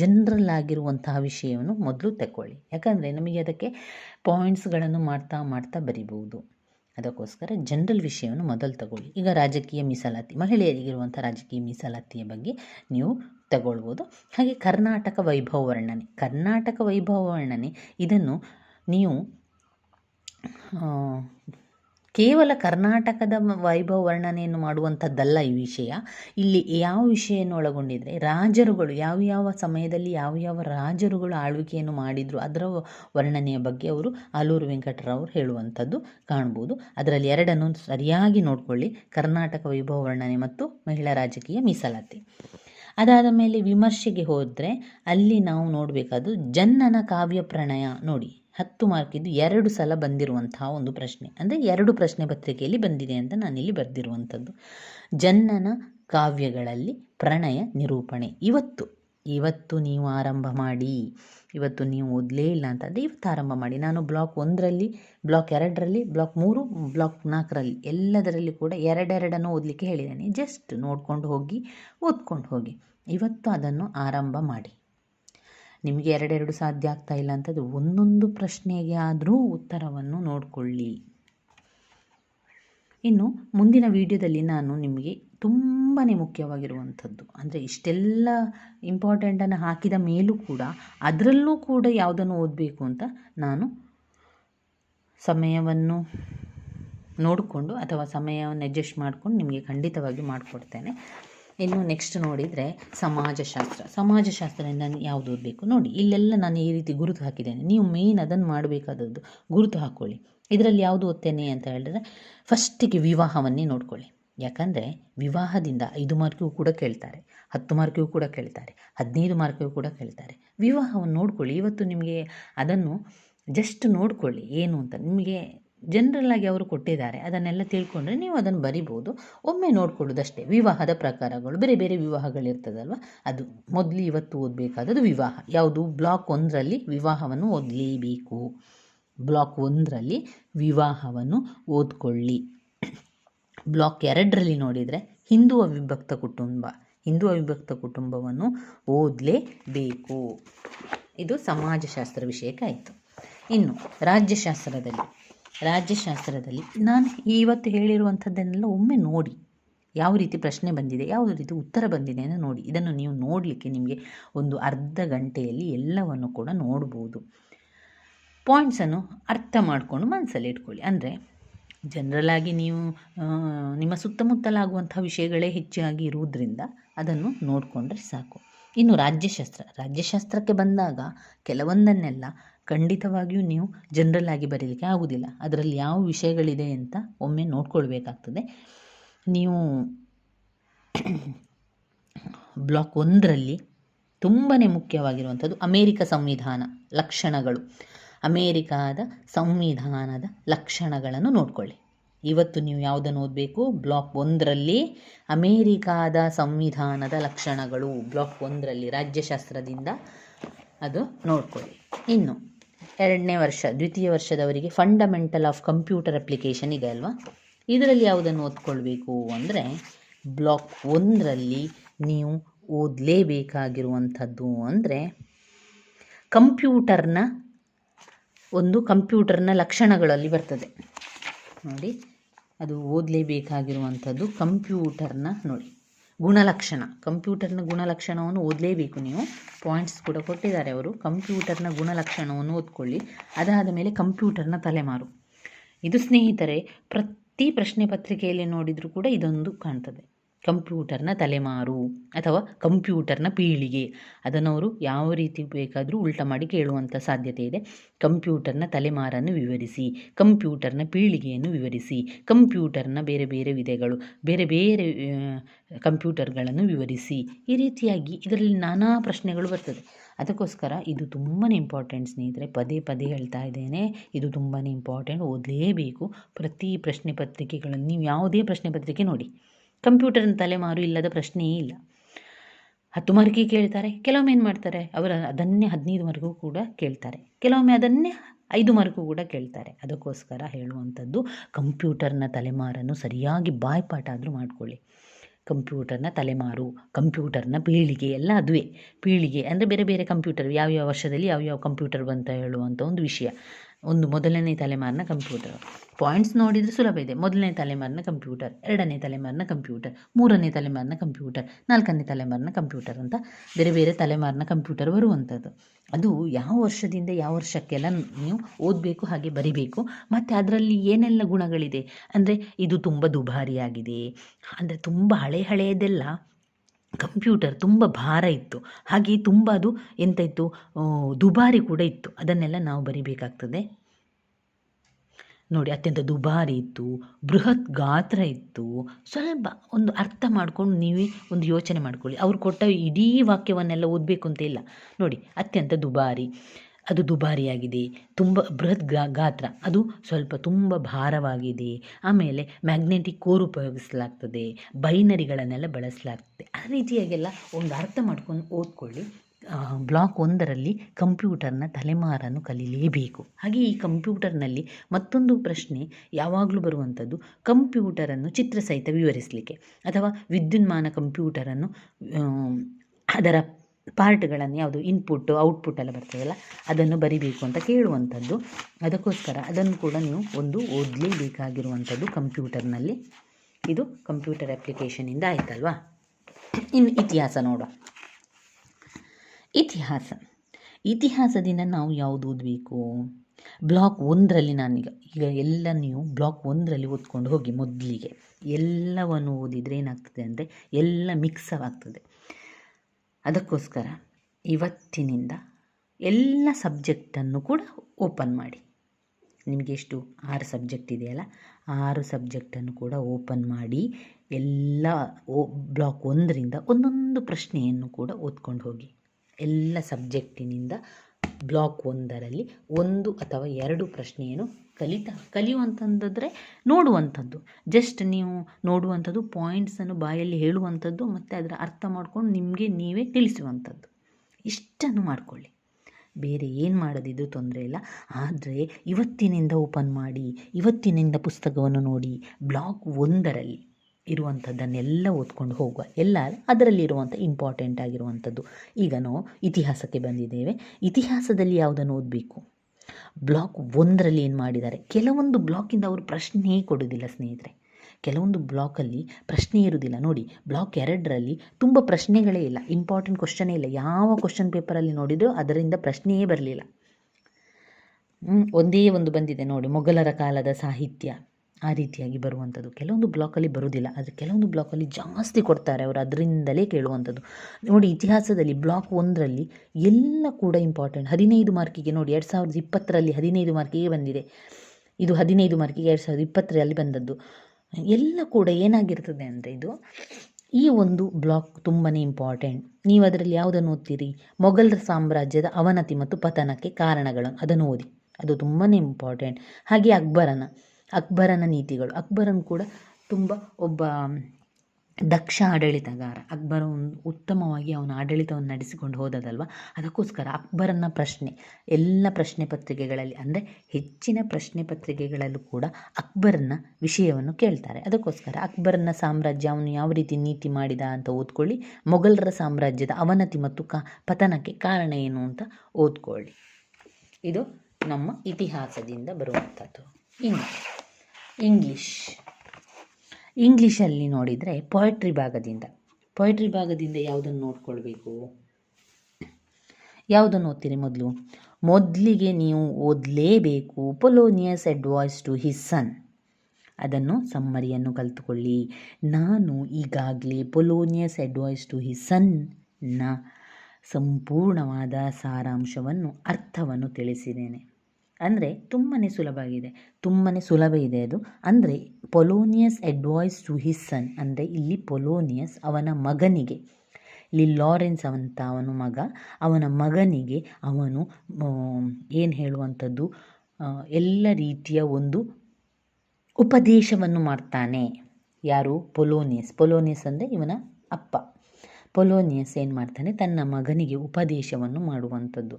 ಜನರಲ್ ಆಗಿರುವಂತಹ ವಿಷಯವನ್ನು ಮೊದಲು ತಗೊಳ್ಳಿ ಯಾಕಂದರೆ ನಮಗೆ ಅದಕ್ಕೆ ಪಾಯಿಂಟ್ಸ್ಗಳನ್ನು ಮಾಡ್ತಾ ಮಾಡ್ತಾ ಬರಿಬೋದು ಅದಕ್ಕೋಸ್ಕರ ಜನರಲ್ ವಿಷಯವನ್ನು ಮೊದಲು ತಗೊಳ್ಳಿ. ಈಗ ರಾಜಕೀಯ ಮೀಸಲಾತಿ ಮಹಿಳೆಯರಿಗಿರುವಂಥ ರಾಜಕೀಯ ಮೀಸಲಾತಿಯ ಬಗ್ಗೆ ನೀವು ತಗೊಳ್ಬೋದು. ಹಾಗೆ ಕರ್ನಾಟಕ ವೈಭವ ವರ್ಣನೆ, ಕರ್ನಾಟಕ ವೈಭವ ವರ್ಣನೆ, ಇದನ್ನು ನೀವು ಕೇವಲ ಕರ್ನಾಟಕದ ವೈಭವ ವರ್ಣನೆಯನ್ನು ಮಾಡುವಂಥದ್ದಲ್ಲ ಈ ವಿಷಯ. ಇಲ್ಲಿ ಯಾವ ವಿಷಯವನ್ನು ಒಳಗೊಂಡಿದ್ರೆ ರಾಜರುಗಳು ಯಾವ ಯಾವ ಸಮಯದಲ್ಲಿ ಯಾವ ಯಾವ ರಾಜರುಗಳು ಆಳ್ವಿಕೆಯನ್ನು ಮಾಡಿದರು ಅದರ ವರ್ಣನೆಯ ಬಗ್ಗೆ ಅವರು ಆಲೂರು ವೆಂಕಟರಾವ್ ಹೇಳುವಂಥದ್ದು ಕಾಣ್ಬೋದು. ಅದರಲ್ಲಿ ಎರಡನ್ನು ಸರಿಯಾಗಿ ನೋಡ್ಕೊಳ್ಳಿ. ಕರ್ನಾಟಕ ವೈಭವ ವರ್ಣನೆ ಮತ್ತು ಮಹಿಳಾ ರಾಜಕೀಯ ಮೀಸಲಾತಿ. ಅದಾದ ಮೇಲೆ ವಿಮರ್ಶೆಗೆ ಹೋದರೆ ಅಲ್ಲಿ ನಾವು ನೋಡಬೇಕಾದ್ದು ಜನ್ನನ ಕಾವ್ಯ ಪ್ರಣಯ ನೋಡಿ. ಹತ್ತು ಮಾರ್ಕಿದ್ದು ಎರಡು ಸಲ ಬಂದಿರುವಂತಹ ಒಂದು ಪ್ರಶ್ನೆ. ಅಂದರೆ ಎರಡು ಪ್ರಶ್ನೆ ಪತ್ರಿಕೆಯಲ್ಲಿ ಬಂದಿದೆ ಅಂತ ನಾನಿಲ್ಲಿ ಬರೆದಿರುವಂಥದ್ದು. ಜನ್ನನ ಕಾವ್ಯಗಳಲ್ಲಿ ಪ್ರಣಯ ನಿರೂಪಣೆ. ಇವತ್ತು ಇವತ್ತು ನೀವು ಆರಂಭ ಮಾಡಿ, ಇವತ್ತು ನೀವು ಓದಲೇ ಇಲ್ಲ ಅಂತಂದರೆ ಇವತ್ತು ಆರಂಭ ಮಾಡಿ. ನಾನು ಬ್ಲಾಕ್ ಒಂದರಲ್ಲಿ ಬ್ಲಾಕ್ ಎರಡರಲ್ಲಿ ಬ್ಲಾಕ್ ಮೂರು ಬ್ಲಾಕ್ ನಾಲ್ಕರಲ್ಲಿ ಎಲ್ಲದರಲ್ಲಿ ಕೂಡ ಎರಡೆರಡನ್ನು ಓದಲಿಕ್ಕೆ ಹೇಳಿದ್ದೇನೆ. ಜಸ್ಟ್ ನೋಡ್ಕೊಂಡು ಹೋಗಿ, ಓದ್ಕೊಂಡು ಹೋಗಿ. ಇವತ್ತು ಅದನ್ನು ಆರಂಭ ಮಾಡಿ. ನಿಮಗೆ ಎರಡೆರಡು ಸಾಧ್ಯ ಆಗ್ತಾ ಇಲ್ಲ ಅಂತದ್ದು ಒಂದೊಂದು ಪ್ರಶ್ನೆಗೆ ಆದರೂ ಉತ್ತರವನ್ನು ನೋಡಿಕೊಳ್ಳಿ. ಇನ್ನು ಮುಂದಿನ ವಿಡಿಯೋದಲ್ಲಿ ನಾನು ನಿಮಗೆ ತುಂಬಾ ಮುಖ್ಯವಾಗಿರುವಂಥದ್ದು, ಅಂದರೆ ಇಷ್ಟೆಲ್ಲ ಇಂಪಾರ್ಟೆಂಟನ್ನು ಹಾಕಿದ ಮೇಲೂ ಕೂಡ ಅದರಲ್ಲೂ ಕೂಡ ಯಾವುದನ್ನು ಓದಬೇಕು ಅಂತ ನಾನು ಸಮಯವನ್ನು ನೋಡಿಕೊಂಡು ಅಥವಾ ಸಮಯವನ್ನು ಅಡ್ಜಸ್ಟ್ ಮಾಡಿಕೊಂಡು ನಿಮಗೆ ಖಂಡಿತವಾಗಿ ಮಾಡಿಕೊಡ್ತೇನೆ. ಇನ್ನು ನೆಕ್ಸ್ಟ್ ನೋಡಿದರೆ ಸಮಾಜಶಾಸ್ತ್ರ. ಸಮಾಜಶಾಸ್ತ್ರದಿಂದ ಯಾವುದು ಓದಬೇಕು? ನೋಡಿ, ಇಲ್ಲೆಲ್ಲ ನಾನು ಈ ರೀತಿ ಗುರುತು ಹಾಕಿದ್ದೇನೆ. ನೀವು ಮೇನ್ ಅದನ್ನು ಮಾಡಬೇಕಾದದ್ದು ಗುರುತು ಹಾಕ್ಕೊಳ್ಳಿ ಇದರಲ್ಲಿ ಯಾವುದು ಓದ್ತೇನೆ ಅಂತ ಹೇಳಿದ್ರೆ ಫಸ್ಟಿಗೆ ವಿವಾಹವನ್ನೇ ನೋಡ್ಕೊಳ್ಳಿ. ಯಾಕಂದರೆ ವಿವಾಹದಿಂದ ಐದು ಮಾರ್ಕಿಗೂ ಕೂಡ ಕೇಳ್ತಾರೆ, ಹತ್ತು ಮಾರ್ಕಿಗೂ ಕೂಡ ಕೇಳ್ತಾರೆ, ಹದಿನೈದು ಮಾರ್ಕಿಗೂ ಕೂಡ ಕೇಳ್ತಾರೆ. ವಿವಾಹವನ್ನು ನೋಡ್ಕೊಳ್ಳಿ. ಇವತ್ತು ನಿಮಗೆ ಅದನ್ನು ಜಸ್ಟ್ ನೋಡ್ಕೊಳ್ಳಿ. ಏನು ಅಂತ? ನಿಮಗೆ ಜನರಲ್ ಆಗಿ ಅವರು ಕೊಟ್ಟಿದ್ದಾರೆ. ಅದನ್ನೆಲ್ಲ ತಿಳ್ಕೊಂಡ್ರೆ ನೀವು ಅದನ್ನು ಬರಿಬೋದು. ಒಮ್ಮೆ ನೋಡ್ಕೊಳ್ಳೋದಷ್ಟೇ. ವಿವಾಹದ ಪ್ರಕಾರಗಳು. ಬೇರೆ ಬೇರೆ ವಿವಾಹಗಳಿರ್ತದಲ್ವ? ಅದು ಮೊದಲು ಇವತ್ತು ಓದಬೇಕಾದದ್ದು ವಿವಾಹ. ಯಾವುದು? ಬ್ಲಾಕ್ ಒಂದರಲ್ಲಿ ವಿವಾಹವನ್ನು ಓದಲೇಬೇಕು. ಬ್ಲಾಕ್ ಒಂದರಲ್ಲಿ ವಿವಾಹವನ್ನು ಓದ್ಕೊಳ್ಳಿ. ಬ್ಲಾಕ್ ಎರಡರಲ್ಲಿ ನೋಡಿದರೆ ಹಿಂದೂ ಅವಿಭಕ್ತ ಕುಟುಂಬ. ಹಿಂದೂ ಅವಿಭಕ್ತ ಕುಟುಂಬವನ್ನು ಓದಲೇಬೇಕು. ಇದು ಸಮಾಜಶಾಸ್ತ್ರ ವಿಷಯಕ್ಕಾಯಿತು ಇನ್ನು ರಾಜ್ಯಶಾಸ್ತ್ರದಲ್ಲಿ. ರಾಜ್ಯಶಾಸ್ತ್ರದಲ್ಲಿ ನಾನು ಇವತ್ತು ಹೇಳಿರುವಂಥದ್ದನ್ನೆಲ್ಲ ಒಮ್ಮೆ ನೋಡಿ. ಯಾವ ರೀತಿ ಪ್ರಶ್ನೆ ಬಂದಿದೆ ಯಾವ ರೀತಿ ಉತ್ತರ ಬಂದಿದೆ ಅಂತ ನೋಡಿ. ಇದನ್ನು ನೀವು ನೋಡಲಿಕ್ಕೆ ನಿಮಗೆ ಒಂದು ಅರ್ಧ ಗಂಟೆಯಲ್ಲಿ ಎಲ್ಲವನ್ನು ಕೂಡ ನೋಡ್ಬೋದು. ಪಾಯಿಂಟ್ಸನ್ನು ಅರ್ಥ ಮಾಡಿಕೊಂಡು ಮನಸ್ಸಲ್ಲಿ ಇಟ್ಕೊಳ್ಳಿ. ಅಂದರೆ ಜನರಲ್ ಆಗಿ ನೀವು ನಿಮ್ಮ ಸುತ್ತಮುತ್ತಲಾಗುವಂಥ ವಿಷಯಗಳೇ ಹೆಚ್ಚಾಗಿ ಇರುವುದರಿಂದ ಅದನ್ನು ನೋಡಿಕೊಂಡ್ರೆ ಸಾಕು. ಇನ್ನು ರಾಜ್ಯಶಾಸ್ತ್ರ. ರಾಜ್ಯಶಾಸ್ತ್ರಕ್ಕೆ ಬಂದಾಗ ಕೆಲವೊಂದನ್ನೆಲ್ಲ ಖಂಡಿತವಾಗಿಯೂ ನೀವು ಜನರಲ್ ಆಗಿ ಬರೀಲಿಕ್ಕೆ ಆಗುವುದಿಲ್ಲ ಅದರಲ್ಲಿ ಯಾವ ವಿಷಯಗಳಿದೆ ಅಂತ ಒಮ್ಮೆ ನೋಡ್ಕೊಳ್ಬೇಕಾಗ್ತದೆ. ನೀವು ಬ್ಲಾಕ್ ಒಂದರಲ್ಲಿ ತುಂಬಾ ಮುಖ್ಯವಾಗಿರುವಂಥದ್ದು ಅಮೇರಿಕ ಸಂವಿಧಾನ ಲಕ್ಷಣಗಳು. ಅಮೇರಿಕಾದ ಸಂವಿಧಾನದ ಲಕ್ಷಣಗಳನ್ನು ನೋಡ್ಕೊಳ್ಳಿ. ಇವತ್ತು ನೀವು ಯಾವುದನ್ನು ಓದಬೇಕು? ಬ್ಲಾಕ್ ಒಂದರಲ್ಲಿ ಅಮೇರಿಕಾದ ಸಂವಿಧಾನದ ಲಕ್ಷಣಗಳು. ಬ್ಲಾಕ್ ಒಂದರಲ್ಲಿ ರಾಜ್ಯಶಾಸ್ತ್ರದಿಂದ ಅದು ನೋಡ್ಕೊಳ್ಳಿ. ಇನ್ನು ಎರಡನೇ ವರ್ಷ, ದ್ವಿತೀಯ ವರ್ಷದವರಿಗೆ ಫಂಡಮೆಂಟಲ್ ಆಫ್ ಕಂಪ್ಯೂಟರ್ ಅಪ್ಲಿಕೇಶನ್ ಇದೆ ಅಲ್ವಾ? ಇದರಲ್ಲಿ ಯಾವುದನ್ನು ಓದ್ಕೊಳ್ಬೇಕು ಅಂದರೆ ಬ್ಲಾಕ್ ಒಂದರಲ್ಲಿ ನೀವು ಓದಲೇಬೇಕಾಗಿರುವಂಥದ್ದು ಅಂದರೆ ಕಂಪ್ಯೂಟರ್ನ, ಒಂದು ಕಂಪ್ಯೂಟರ್ನ ಲಕ್ಷಣಗಳಲ್ಲಿ ಬರ್ತದೆ. ನೋಡಿ, ಅದು ಓದಲೇಬೇಕಾಗಿರುವಂಥದ್ದು ಕಂಪ್ಯೂಟರ್ನ ನೋಡಿ. ಗುಣಲಕ್ಷಣ. ಕಂಪ್ಯೂಟರ್ನ ಗುಣಲಕ್ಷಣವನ್ನು ಓದಲೇಬೇಕು ನೀವು. ಪಾಯಿಂಟ್ಸ್ ಕೂಡ ಕೊಟ್ಟಿದ್ದಾರೆ ಅವರು. ಕಂಪ್ಯೂಟರ್ನ ಗುಣಲಕ್ಷಣವನ್ನು ಓದ್ಕೊಳ್ಳಿ. ಅದಾದ ಮೇಲೆ ಕಂಪ್ಯೂಟರ್ನ ತಲೆಮಾರು. ಇದು ಸ್ನೇಹಿತರೆ, ಪ್ರತಿ ಪ್ರಶ್ನೆ ಪತ್ರಿಕೆಯಲ್ಲಿ ನೋಡಿದರೂ ಕೂಡ ಇದೊಂದು ಕಾಣ್ತದೆ. ಕಂಪ್ಯೂಟರ್ನ ತಲೆಮಾರು ಅಥವಾ ಕಂಪ್ಯೂಟರ್ನ ಪೀಳಿಗೆ. ಅದನ್ನು ಅವರು ಯಾವ ರೀತಿ ಬೇಕಾದರೂ ಉಲ್ಟ ಮಾಡಿ ಕೇಳುವಂಥ ಸಾಧ್ಯತೆ ಇದೆ. ಕಂಪ್ಯೂಟರ್ನ ತಲೆಮಾರನ್ನು ವಿವರಿಸಿ, ಕಂಪ್ಯೂಟರ್ನ ಪೀಳಿಗೆಯನ್ನು ವಿವರಿಸಿ, ಕಂಪ್ಯೂಟರ್ನ ಬೇರೆ ಬೇರೆ ವಿಧಗಳು, ಬೇರೆ ಬೇರೆ ಕಂಪ್ಯೂಟರ್ಗಳನ್ನು ವಿವರಿಸಿ. ಈ ರೀತಿಯಾಗಿ ಇದರಲ್ಲಿ ನಾನಾ ಪ್ರಶ್ನೆಗಳು ಬರ್ತದೆ. ಅದಕ್ಕೋಸ್ಕರ ಇದು ತುಂಬಾ ಇಂಪಾರ್ಟೆಂಟ್ ಸ್ನೇಹಿತರೆ, ಪದೇ ಪದೇ ಹೇಳ್ತಾ ಇದ್ದೇನೆ. ಇದು ತುಂಬಾ ಇಂಪಾರ್ಟೆಂಟ್, ಓದಲೇಬೇಕು. ಪ್ರತಿ ಪ್ರಶ್ನೆ ಪತ್ರಿಕೆಗಳನ್ನು, ನೀವು ಯಾವುದೇ ಪ್ರಶ್ನೆ ಪತ್ರಿಕೆ ನೋಡಿ. ಕಂಪ್ಯೂಟರ್ನ ತಲೆಮಾರು ಇಲ್ಲದ ಪ್ರಶ್ನೆಯೇ ಇಲ್ಲ. ಹತ್ತು ಮಾರ್ಕಿ ಕೇಳ್ತಾರೆ, ಕೆಲವೊಮ್ಮೆ ಏನು ಮಾಡ್ತಾರೆ, ಅವರು ಅದನ್ನೇ ಹದಿನೈದು ಮಾರ್ಗೂ ಕೂಡ ಕೇಳ್ತಾರೆ. ಕೆಲವೊಮ್ಮೆ ಅದನ್ನೇ ಐದು ಮಾರ್ಕು ಕೂಡ ಕೇಳ್ತಾರೆ. ಅದಕ್ಕೋಸ್ಕರ ಹೇಳುವಂಥದ್ದು, ಕಂಪ್ಯೂಟರ್ನ ತಲೆಮಾರನ್ನು ಸರಿಯಾಗಿ ಬಾಯ್ಪಾಠ ಆದರೂ ಮಾಡಿಕೊಳ್ಳಿ. ಕಂಪ್ಯೂಟರ್ನ ತಲೆಮಾರು, ಕಂಪ್ಯೂಟರ್ನ ಪೀಳಿಗೆ, ಎಲ್ಲ ಅದುವೇ. ಪೀಳಿಗೆ ಅಂದರೆ ಬೇರೆ ಬೇರೆ ಕಂಪ್ಯೂಟರ್, ಯಾವ್ಯಾವ ವರ್ಷದಲ್ಲಿ ಯಾವ್ಯಾವ ಕಂಪ್ಯೂಟರ್ ಬಂತ ಹೇಳುವಂಥ ಒಂದು ವಿಷಯ. ಒಂದು ಮೊದಲನೇ ತಲೆಮಾರಿನ ಕಂಪ್ಯೂಟರ್. ಪಾಯಿಂಟ್ಸ್ ನೋಡಿದರೆ ಸುಲಭ ಇದೆ. ಮೊದಲನೇ ತಲೆಮಾರಿನ ಕಂಪ್ಯೂಟರ್, ಎರಡನೇ ತಲೆಮಾರಿನ ಕಂಪ್ಯೂಟರ್, ಮೂರನೇ ತಲೆಮಾರಿನ ಕಂಪ್ಯೂಟರ್, ನಾಲ್ಕನೇ ತಲೆಮಾರಿನ ಕಂಪ್ಯೂಟರ್ ಅಂತ ಬೇರೆ ಬೇರೆ ತಲೆಮಾರಿನ ಕಂಪ್ಯೂಟರ್ ಬರುವಂಥದ್ದು. ಅದು ಯಾವ ವರ್ಷದಿಂದ ಯಾವ ವರ್ಷಕ್ಕೆಲ್ಲ ನೀವು ಓದಬೇಕು ಹಾಗೆ ಬರಿಬೇಕು, ಮತ್ತು ಅದರಲ್ಲಿ ಏನೆಲ್ಲ ಗುಣಗಳಿದೆ? ಅಂದರೆ ಇದು ತುಂಬ ದುಬಾರಿಯಾಗಿದೆ. ಅಂದರೆ ತುಂಬ ಹಳೆ ಹಳೆಯದೆಲ್ಲ ಕಂಪ್ಯೂಟರ್ ತುಂಬ ಭಾರ ಇತ್ತು. ಹಾಗೆ ತುಂಬ ಅದು ಎಂತ ಇತ್ತು ದುಬಾರಿ ಕೂಡ ಇತ್ತು. ಅದನ್ನೆಲ್ಲ ನಾವು ಬರಿಬೇಕಾಗ್ತದೆ. ನೋಡಿ, ಅತ್ಯಂತ ದುಬಾರಿ ಇತ್ತು. ಬೃಹತ್ ಗಾತ್ರ ಇತ್ತು. ಸ್ವಲ್ಪ ಒಂದು ಅರ್ಥ ಮಾಡ್ಕೊಂಡು ನೀವೇ ಒಂದು ಯೋಚನೆ ಮಾಡ್ಕೊಳ್ಳಿ. ಅವ್ರು ಕೊಟ್ಟ ಇಡೀ ವಾಕ್ಯವನ್ನೆಲ್ಲ ಓದಬೇಕು ಅಂತ ಇಲ್ಲ. ನೋಡಿ, ಅತ್ಯಂತ ದುಬಾರಿ. ಅದು ದುಬಾರಿಯಾಗಿದೆ. ತುಂಬ ಬೃಹತ್ ಗಾತ್ರ. ಅದು ಸ್ವಲ್ಪ ತುಂಬ ಭಾರವಾಗಿದೆ. ಆಮೇಲೆ ಮ್ಯಾಗ್ನೆಟಿಕ್ ಕೋರ್ ಉಪಯೋಗಿಸಲಾಗ್ತದೆ. ಬೈನರಿಗಳನ್ನೆಲ್ಲ ಬಳಸಲಾಗ್ತದೆ. ಆ ರೀತಿಯಾಗೆಲ್ಲ ಒಂದು ಅರ್ಥ ಮಾಡ್ಕೊಂಡು ಓದ್ಕೊಳ್ಳಿ. ಬ್ಲಾಕ್ ಒಂದರಲ್ಲಿ ಕಂಪ್ಯೂಟರ್ನ ತಲೆಮಾರನ್ನು ಕಲಿಯಲೇಬೇಕು ಹಾಗೆ ಈ ಕಂಪ್ಯೂಟರ್ನಲ್ಲಿ ಮತ್ತೊಂದು ಪ್ರಶ್ನೆ ಯಾವಾಗಲೂ ಬರುವಂಥದ್ದು, ಕಂಪ್ಯೂಟರನ್ನು ಚಿತ್ರಸಹಿತ ವಿವರಿಸಲಿಕ್ಕೆ. ಅಥವಾ ವಿದ್ಯುನ್ಮಾನ ಕಂಪ್ಯೂಟರನ್ನು ಅದರ ಪಾರ್ಟ್ಗಳನ್ನು ಯಾವುದು ಇನ್ಪುಟ್ಟು ಔಟ್ಪುಟ್ ಎಲ್ಲ ಬರ್ತದಲ್ಲ, ಅದನ್ನು ಬರಿಬೇಕು ಅಂತ ಕೇಳುವಂಥದ್ದು. ಅದಕ್ಕೋಸ್ಕರ ಅದನ್ನು ಕೂಡ ನೀವು ಒಂದು ಓದಲೇಬೇಕಾಗಿರುವಂಥದ್ದು ಕಂಪ್ಯೂಟರ್ನಲ್ಲಿ. ಇದು ಕಂಪ್ಯೂಟರ್ ಅಪ್ಲಿಕೇಶನಿಂದ ಆಯ್ತಲ್ವಾ? ಇನ್ನು ಇತಿಹಾಸ ನೋಡುವ. ಇತಿಹಾಸ. ಇತಿಹಾಸದಿಂದ ನಾವು ಯಾವುದು ಓದಬೇಕು? ಬ್ಲಾಕ್ ಒಂದರಲ್ಲಿ ನಾನೀಗ, ಈಗ ಎಲ್ಲ ನೀವು ಬ್ಲಾಕ್ ಒಂದರಲ್ಲಿ ಓದ್ಕೊಂಡು ಹೋಗಿ ಮೊದಲಿಗೆ ಎಲ್ಲವನ್ನು ಓದಿದರೆ ಏನಾಗ್ತದೆ ಅಂದರೆ ಎಲ್ಲ ಮಿಕ್ಸ್ ಆಗ್ತದೆ. ಅದಕ್ಕೋಸ್ಕರ ಇವತ್ತಿನಿಂದ ಎಲ್ಲ ಸಬ್ಜೆಕ್ಟನ್ನು ಕೂಡ ಓಪನ್ ಮಾಡಿ. ನಿಮಗೆ ಎಷ್ಟು ಆರು ಸಬ್ಜೆಕ್ಟ್ ಇದೆಯಲ್ಲ, ಆರು ಸಬ್ಜೆಕ್ಟನ್ನು ಕೂಡ ಓಪನ್ ಮಾಡಿ ಎಲ್ಲ ಓ, ಬ್ಲಾಕ್ ಒಂದರಿಂದ ಒಂದೊಂದು ಪ್ರಶ್ನೆಯನ್ನು ಕೂಡ ಓದ್ಕೊಂಡು ಹೋಗಿ. ಎಲ್ಲ ಸಬ್ಜೆಕ್ಟಿನಿಂದ ಬ್ಲಾಕ್ ಒಂದರಲ್ಲಿ ಒಂದು ಅಥವಾ ಎರಡು ಪ್ರಶ್ನೆಯನ್ನು ಕಲಿತಾ ಕಲಿಯುವಂಥದ್ದಾದರೆ ನೋಡುವಂಥದ್ದು. ಜಸ್ಟ್ ನೀವು ನೋಡುವಂಥದ್ದು ಪಾಯಿಂಟ್ಸನ್ನು ಬಾಯಲ್ಲಿ ಹೇಳುವಂಥದ್ದು, ಮತ್ತು ಅದರ ಅರ್ಥ ಮಾಡ್ಕೊಂಡು ನಿಮಗೆ ನೀವೇ ತಿಳಿಸುವಂಥದ್ದು. ಇಷ್ಟನ್ನು ಮಾಡಿಕೊಳ್ಳಿ. ಬೇರೆ ಏನು ಮಾಡೋದಿದ್ದು ತೊಂದರೆ ಇಲ್ಲ. ಆದರೆ ಇವತ್ತಿನಿಂದ ಓಪನ್ ಮಾಡಿ, ಇವತ್ತಿನಿಂದ ಪುಸ್ತಕವನ್ನು ನೋಡಿ, ಬ್ಲಾಕ್ ಒಂದರಲ್ಲಿ ಇರುವಂಥದ್ದನ್ನೆಲ್ಲ ಓದ್ಕೊಂಡು ಹೋಗುವ. ಎಲ್ಲ ಅದರಲ್ಲಿರುವಂಥ ಇಂಪಾರ್ಟೆಂಟ್ ಆಗಿರುವಂಥದ್ದು. ಈಗ ನಾವು ಇತಿಹಾಸಕ್ಕೆ ಬಂದಿದ್ದೇವೆ. ಇತಿಹಾಸದಲ್ಲಿ ಯಾವುದನ್ನು ಓದಬೇಕು? ಬ್ಲಾಕ್ ಒಂದರಲ್ಲಿ ಏನು ಮಾಡಿದ್ದಾರೆ? ಕೆಲವೊಂದು ಬ್ಲಾಕಿಂದ ಅವರು ಪ್ರಶ್ನೆ ಕೊಡೋದಿಲ್ಲ ಸ್ನೇಹಿತರೆ. ಕೆಲವೊಂದು ಬ್ಲಾಕಲ್ಲಿ ಪ್ರಶ್ನೆ ಇರುವುದಿಲ್ಲ. ನೋಡಿ, ಬ್ಲಾಕ್ ಎರಡರಲ್ಲಿ ತುಂಬ ಪ್ರಶ್ನೆಗಳೇ ಇಲ್ಲ. ಇಂಪಾರ್ಟೆಂಟ್ ಕ್ವಶನೇ ಇಲ್ಲ. ಯಾವ ಕ್ವಶನ್ ಪೇಪರಲ್ಲಿ ನೋಡಿದರೂ ಅದರಿಂದ ಪ್ರಶ್ನೆಯೇ ಬರಲಿಲ್ಲ. ಒಂದೇ ಒಂದು ಬಂದಿದೆ ನೋಡಿ. ಮೊಘಲರ ಕಾಲದ ಸಾಹಿತ್ಯ. ಆ ರೀತಿಯಾಗಿ ಬರುವಂಥದ್ದು. ಕೆಲವೊಂದು ಬ್ಲಾಕಲ್ಲಿ ಬರುವುದಿಲ್ಲ, ಆದರೆ ಕೆಲವೊಂದು ಬ್ಲಾಕಲ್ಲಿ ಜಾಸ್ತಿ ಕೊಡ್ತಾರೆ ಅವರು ಅದರಿಂದಲೇ ಕೇಳುವಂಥದ್ದು. ನೋಡಿ, ಇತಿಹಾಸದಲ್ಲಿ ಬ್ಲಾಕ್ ಒಂದರಲ್ಲಿ ಎಲ್ಲ ಕೂಡ ಇಂಪಾರ್ಟೆಂಟ್ ಹದಿನೈದು ಮಾರ್ಕಿಗೆ ನೋಡಿ, ಎರಡು ಸಾವಿರದ ಇಪ್ಪತ್ತರಲ್ಲಿ ಹದಿನೈದು ಮಾರ್ಕಿಗೆ ಬಂದಿದೆ. ಇದು ಹದಿನೈದು ಮಾರ್ಕಿಗೆ ಎರಡು ಸಾವಿರದ ಇಪ್ಪತ್ತರಲ್ಲಿ ಬಂದದ್ದು. ಎಲ್ಲ ಕೂಡ ಏನಾಗಿರ್ತದೆ ಅಂದರೆ ಇದು, ಈ ಒಂದು ಬ್ಲಾಕ್ ತುಂಬಾ ಇಂಪಾರ್ಟೆಂಟ್ ನೀವು ಅದರಲ್ಲಿ ಯಾವುದನ್ನು ಓದ್ತೀರಿ? ಮೊಘಲರ ಸಾಮ್ರಾಜ್ಯದ ಅವನತಿ ಮತ್ತು ಪತನಕ್ಕೆ ಕಾರಣಗಳನ್ನು ಅದನ್ನು ಓದಿ. ಅದು ತುಂಬಾ ಇಂಪಾರ್ಟೆಂಟ್ ಹಾಗೆ ಅಕ್ಬರನ. ಅಕ್ಬರನ ನೀತಿಗಳು. ಅಕ್ಬರನ್ ಕೂಡ ತುಂಬ ಒಬ್ಬ ದಕ್ಷ ಆಡಳಿತಗಾರ. ಅಕ್ಬರ ಉತ್ತಮವಾಗಿ ಅವನ ಆಡಳಿತವನ್ನು ನಡೆಸಿಕೊಂಡು ಹೋದದಲ್ವ? ಅದಕ್ಕೋಸ್ಕರ ಅಕ್ಬರನ ಪ್ರಶ್ನೆ, ಎಲ್ಲ ಪ್ರಶ್ನೆ ಪತ್ರಿಕೆಗಳಲ್ಲಿ, ಅಂದರೆ ಹೆಚ್ಚಿನ ಪ್ರಶ್ನೆ ಪತ್ರಿಕೆಗಳಲ್ಲೂ ಕೂಡ ಅಕ್ಬರನ ವಿಷಯವನ್ನು ಕೇಳ್ತಾರೆ. ಅದಕ್ಕೋಸ್ಕರ ಅಕ್ಬರನ ಸಾಮ್ರಾಜ್ಯ ಅವನು ಯಾವ ರೀತಿ ನೀತಿ ಮಾಡಿದ ಅಂತ ಓದ್ಕೊಳ್ಳಿ. ಮೊಘಲರ ಸಾಮ್ರಾಜ್ಯದ ಅವನತಿ ಮತ್ತು ಕ, ಪತನಕ್ಕೆ ಕಾರಣ ಏನು ಅಂತ ಓದ್ಕೊಳ್ಳಿ. ಇದು ನಮ್ಮ ಇತಿಹಾಸದಿಂದ ಬರುವಂಥದ್ದು. ಇನ್ನು ಇಂಗ್ಲೀಷ್ ಇಂಗ್ಲೀಷಲ್ಲಿ ನೋಡಿದರೆ ಪೊಯಟ್ರಿ ಭಾಗದಿಂದ. ಪೊಯಟ್ರಿ ಭಾಗದಿಂದ ಯಾವುದನ್ನು ನೋಡ್ಕೊಳ್ಬೇಕು? ಯಾವುದನ್ನು ಓದ್ತೀರಿ ಮೊದಲು? ಮೊದಲಿಗೆ ನೀವು ಓದಲೇಬೇಕು. Polonius advice to his son ಅದನ್ನು ಸಮ್ಮರಿಯನ್ನು ಕಲಿತುಕೊಳ್ಳಿ. ನಾನು ಈಗಾಗಲೇ ಪೊಲೋನಿಯಸ್ ಅಡ್ವೈಸ್ ಟು ಹಿಸ್ ಸನ್ನ ಸಂಪೂರ್ಣವಾದ ಸಾರಾಂಶವನ್ನು, ಅರ್ಥವನ್ನು ತಿಳಿಸಿದ್ದೇನೆ. ಅಂದರೆ ತುಂಬಾ ಸುಲಭ ಆಗಿದೆ. ತುಂಬಾ ಸುಲಭ ಇದೆ ಅದು. ಅಂದರೆ Polonius advice to his son. ಅಂದರೆ ಇಲ್ಲಿ ಪೊಲೋನಿಯಸ್ ಅವನ ಮಗನಿಗೆ. ಇಲ್ಲಿ ಲಾರೆನ್ಸ್ ಅವಂತ ಅವನ ಮಗ. ಅವನ ಮಗನಿಗೆ ಅವನು ಏನು ಹೇಳುವಂಥದ್ದು? ಎಲ್ಲ ರೀತಿಯ ಒಂದು ಉಪದೇಶವನ್ನು ಮಾಡ್ತಾನೆ. ಯಾರು? ಪೊಲೋನಿಯಸ್. ಪೊಲೋನಿಯಸ್ ಅಂದರೆ ಇವನ ಅಪ್ಪ. ಪೊಲೋನಿಯಸ್ ಏನು ಮಾಡ್ತಾನೆ? ತನ್ನ ಮಗನಿಗೆ ಉಪದೇಶವನ್ನು ಮಾಡುವಂಥದ್ದು.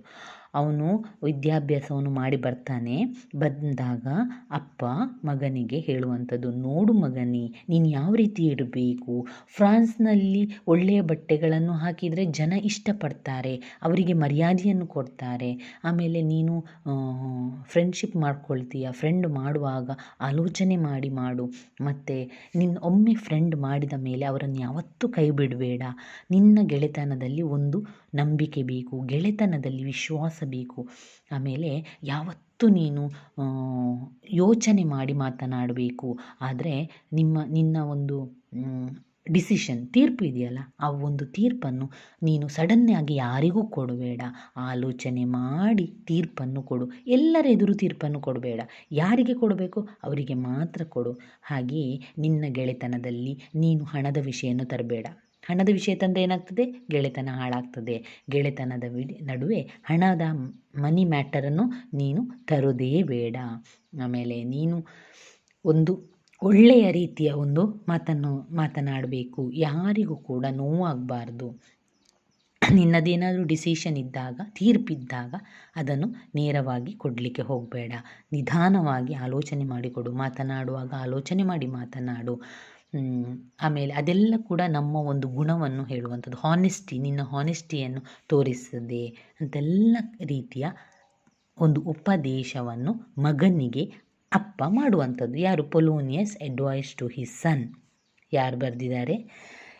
ಅವನು ವಿದ್ಯಾಭ್ಯಾಸವನ್ನು ಮಾಡಿ ಬರ್ತಾನೆ. ಬಂದಾಗ ಅಪ್ಪ ಮಗನಿಗೆ ಹೇಳುವಂಥದ್ದು, ನೋಡು ಮಗನೇ, ನೀನು ಯಾವ ರೀತಿ ಇಡಬೇಕು ಫ್ರಾನ್ಸ್ನಲ್ಲಿ ಒಳ್ಳೆಯ ಬಟ್ಟೆಗಳನ್ನು ಹಾಕಿದರೆ ಜನ ಇಷ್ಟಪಡ್ತಾರೆ, ಅವರಿಗೆ ಮರ್ಯಾದೆಯನ್ನು ಕೊಡ್ತಾರೆ. ಆಮೇಲೆ ನೀನು ಫ್ರೆಂಡ್ಶಿಪ್ ಮಾಡ್ಕೊಳ್ತೀಯ? ಫ್ರೆಂಡ್ ಮಾಡುವಾಗ ಆಲೋಚನೆ ಮಾಡಿ ಮಾಡು. ಮತ್ತು ನಿನ್ನ ಒಮ್ಮೆ ಫ್ರೆಂಡ್ ಮಾಡಿದ ಮೇಲೆ ಅವರನ್ನು ಯಾವತ್ತೂ ಕೈ ಬಿಡಬೇಡ. ನಿನ್ನ ಗೆಳೆತನದಲ್ಲಿ ಒಂದು ನಂಬಿಕೆ ಬೇಕು, ಗೆಳೆತನದಲ್ಲಿ ವಿಶ್ವಾಸ ಬೇಕು. ಆಮೇಲೆ ಯಾವತ್ತೂ ನೀನು ಯೋಚನೆ ಮಾಡಿ ಮಾತನಾಡಬೇಕು. ಆದರೆ ನಿಮ್ಮ, ನಿನ್ನ ಒಂದು ಡಿಸಿಷನ್, ತೀರ್ಪು ಇದೆಯಲ್ಲ, ಆ ಒಂದು ತೀರ್ಪನ್ನು ನೀನು ಸಡನ್ನಾಗಿ ಯಾರಿಗೂ ಕೊಡಬೇಡ. ಆಲೋಚನೆ ಮಾಡಿ ತೀರ್ಪನ್ನು ಕೊಡು. ಎಲ್ಲರ ಎದುರು ತೀರ್ಪನ್ನು ಕೊಡಬೇಡ. ಯಾರಿಗೆ ಕೊಡಬೇಕು? ಅವರಿಗೆ ಮಾತ್ರ ಕೊಡು. ಹಾಗೆಯೇ ನಿನ್ನ ಗೆಳೆತನದಲ್ಲಿ ನೀನು ಹಣದ ವಿಷಯವನ್ನು ತರಬೇಡ. ಹಣದ ವಿಷಯ ತಂದರೆ ಏನಾಗ್ತದೆ? ಗೆಳೆತನ ಹಾಳಾಗ್ತದೆ. ಗೆಳೆತನದ ನಡುವೆ ಹಣದ ಮನಿ ಮ್ಯಾಟರನ್ನು ನೀನು ತರೋದೇ ಬೇಡ. ಆಮೇಲೆ ನೀನು ಒಂದು ಒಳ್ಳೆಯ ರೀತಿಯ ಒಂದು ಮಾತನ್ನು ಮಾತನಾಡಬೇಕು. ಯಾರಿಗೂ ಕೂಡ ನೋವಾಗಬಾರ್ದು. ನಿನ್ನದೇನಾದರೂ ಡಿಸಿಷನ್ ಇದ್ದಾಗ, ತೀರ್ಪಿದ್ದಾಗ ಅದನ್ನು ನೇರವಾಗಿ ಕೊಡಲಿಕ್ಕೆ ಹೋಗಬೇಡ. ನಿಧಾನವಾಗಿ ಆಲೋಚನೆ ಮಾಡಿಕೊಡು. ಮಾತನಾಡುವಾಗ ಆಲೋಚನೆ ಮಾಡಿ ಮಾತನಾಡು. ಆಮೇಲೆ ಅದೆಲ್ಲ ಕೂಡ ನಮ್ಮ ಒಂದು ಗುಣವನ್ನು ಹೇಳುವಂಥದ್ದು. ಹಾನೆಸ್ಟಿ ನಿನ್ನ ಹಾನೆಸ್ಟಿಯನ್ನು ತೋರಿಸದೆ ಅಂತೆಲ್ಲ ರೀತಿಯ ಒಂದು ಉಪದೇಶವನ್ನು ಮಗನಿಗೆ ಅಪ್ಪ ಮಾಡುವಂಥದ್ದು. ಯಾರು? Polonius advice to his son ಯಾರು ಬರೆದಿದ್ದಾರೆ?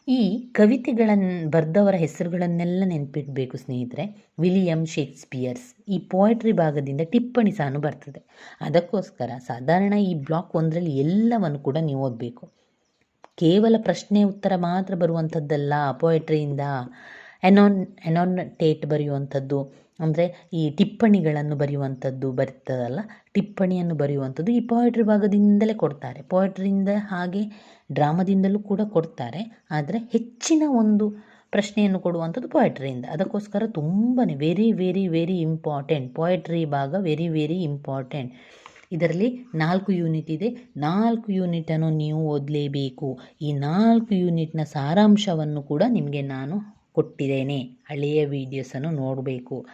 ಈ ಕವಿತೆಗಳನ್ನು ಬರೆದವರ ಹೆಸರುಗಳನ್ನೆಲ್ಲ ನೆನಪಿಡಬೇಕು ಸ್ನೇಹಿತರೆ. ವಿಲಿಯಂ ಶೇಕ್ಸ್ಪಿಯರ್ಸ್ ಈ ಪೋಯಟ್ರಿ ಭಾಗದಿಂದ ಟಿಪ್ಪಣಿ ಸಹ ಬರ್ತದೆ. ಅದಕ್ಕೋಸ್ಕರ ಸಾಧಾರಣ ಈ ಬ್ಲಾಕ್ ಒಂದರಲ್ಲಿ ಎಲ್ಲವನ್ನು ಕೂಡ ನೀವು ಓದಬೇಕು. ಕೇವಲ ಪ್ರಶ್ನೆ ಉತ್ತರ ಮಾತ್ರ ಬರುವಂಥದ್ದಲ್ಲ ಪೊಯಟ್ರಿಯಿಂದ ಎನೋನ್ ಎನಾನಟೇಟ್ ಬರೆಯುವಂಥದ್ದು, ಅಂದರೆ ಈ ಟಿಪ್ಪಣಿಗಳನ್ನು ಬರೆಯುವಂಥದ್ದು ಬರ್ತದಲ್ಲ, ಟಿಪ್ಪಣಿಯನ್ನು ಬರೆಯುವಂಥದ್ದು ಈ ಪೊಯೆಟ್ರಿ ಭಾಗದಿಂದಲೇ ಕೊಡ್ತಾರೆ. ಪೊಯೆಟ್ರಿಯಿಂದ ಹಾಗೆ ಡ್ರಾಮಾದಿಂದಲೂ ಕೂಡ ಕೊಡ್ತಾರೆ. ಆದರೆ ಹೆಚ್ಚಿನ ಒಂದು ಪ್ರಶ್ನೆಯನ್ನು ಕೊಡುವಂಥದ್ದು ಪೊಯೆಟ್ರಿಯಿಂದ ಅದಕ್ಕೋಸ್ಕರ ತುಂಬಾ very very very important poetry ಭಾಗ ವೆರಿ ವೆರಿ ಇಂಪಾರ್ಟೆಂಟ್ ಇದರಲ್ಲಿ ನಾಲ್ಕು ಯೂನಿಟ್ ಇದೆ. ನಾಲ್ಕು ಯೂನಿಟನ್ನು ನೀವು ಓದಲೇಬೇಕು. ಈ ನಾಲ್ಕು ಯೂನಿಟ್ನ ಸಾರಾಂಶವನ್ನು ಕೂಡ ನಿಮಗೆ ನಾನು ಕೊಟ್ಟಿದ್ದೇನೆ. ಹಳೆಯ ವೀಡಿಯೋಸನ್ನು ನೋಡಬೇಕು.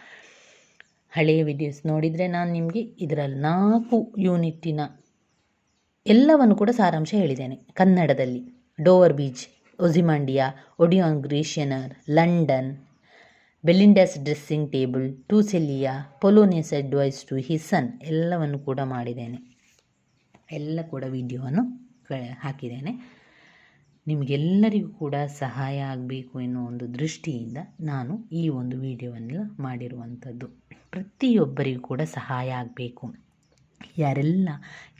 ಹಳೆಯ ವಿಡಿಯೋಸ್ ನೋಡಿದರೆ ನಾನು ನಿಮಗೆ ಇದರಲ್ಲಿ ನಾಲ್ಕು ಯೂನಿಟ್ಟಿನ ಎಲ್ಲವನ್ನು ಕೂಡ ಸಾರಾಂಶ ಹೇಳಿದ್ದೇನೆ. ಕನ್ನಡದಲ್ಲಿ. Dover beach Ozymandias ode on Grecian urn, London Belinda's dressing table to Celia Polonius advice to his son ಎಲ್ಲವನ್ನು ಕೂಡ ಮಾಡಿದ್ದೇನೆ. ಎಲ್ಲ ಕೂಡ ವಿಡಿಯೋವನ್ನು ಹಾಕಿದ್ದೇನೆ. ನಿಮಗೆಲ್ಲರಿಗೂ ಕೂಡ ಸಹಾಯ ಆಗಬೇಕು ಎನ್ನುವ ಒಂದು ದೃಷ್ಟಿಯಿಂದ ನಾನು ಈ ಒಂದು ವಿಡಿಯೋವನ್ನೆಲ್ಲ ಮಾಡಿರುವಂಥದ್ದು. ಪ್ರತಿಯೊಬ್ಬರಿಗೂ ಕೂಡ ಸಹಾಯ ಆಗಬೇಕು. ಯಾರೆಲ್ಲ